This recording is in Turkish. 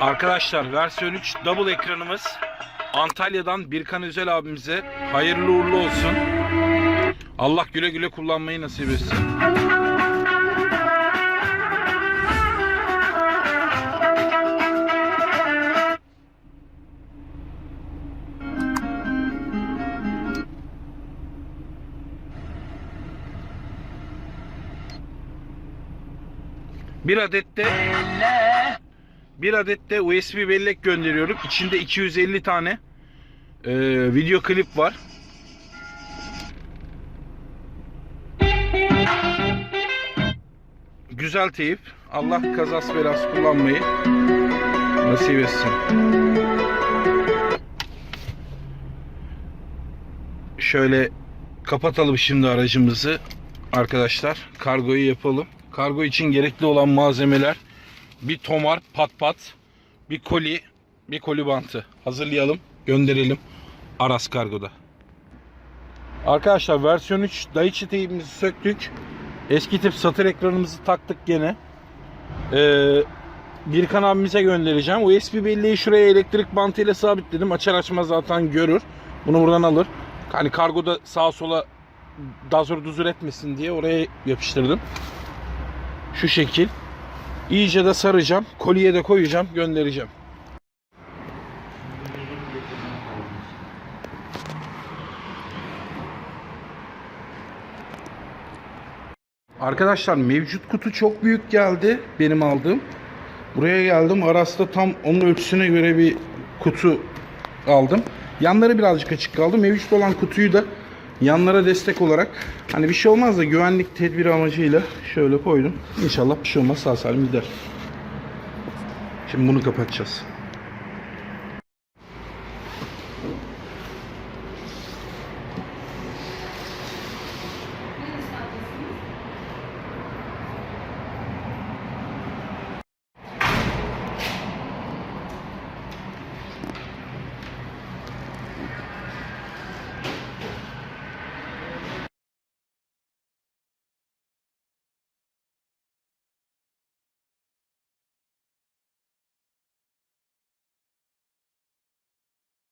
Arkadaşlar versiyon 3 double ekranımız Antalya'dan Birkan Özel abimize hayırlı uğurlu olsun. Allah güle güle kullanmayı nasip etsin. Bir adet de bir adet de USB bellek gönderiyorum. İçinde 250 tane e, video klip var. Güzel teyip. Allah kazası belası kullanmayı nasip etsin. Şöyle kapatalım şimdi aracımızı arkadaşlar. Kargoyu yapalım. Kargo için gerekli olan malzemeler bir tomar pat pat, bir koli, bir koli bantı hazırlayalım, gönderelim Aras Kargo'da. Arkadaşlar versiyon 3 Daichi teyibimizi söktük. Eski tip satır ekranımızı taktık gene. Ee, Birkan abimize göndereceğim. USB belleği şuraya elektrik bantıyla sabitledim. Açar açmaz zaten görür. Bunu buradan alır. Hani kargoda sağa sola dazur duzur etmesin diye oraya yapıştırdım. Şu şekil. İyice de saracağım. Kolye de koyacağım. Göndereceğim. Arkadaşlar mevcut kutu çok büyük geldi. Benim aldığım. Buraya geldim. Aras'ta tam onun ölçüsüne göre bir kutu aldım. Yanları birazcık açık kaldı. Mevcut olan kutuyu da yanlara destek olarak hani bir şey olmaz da güvenlik tedbiri amacıyla şöyle koydum. İnşallah bir şey olmaz sağ salim gider. Şimdi bunu kapatacağız.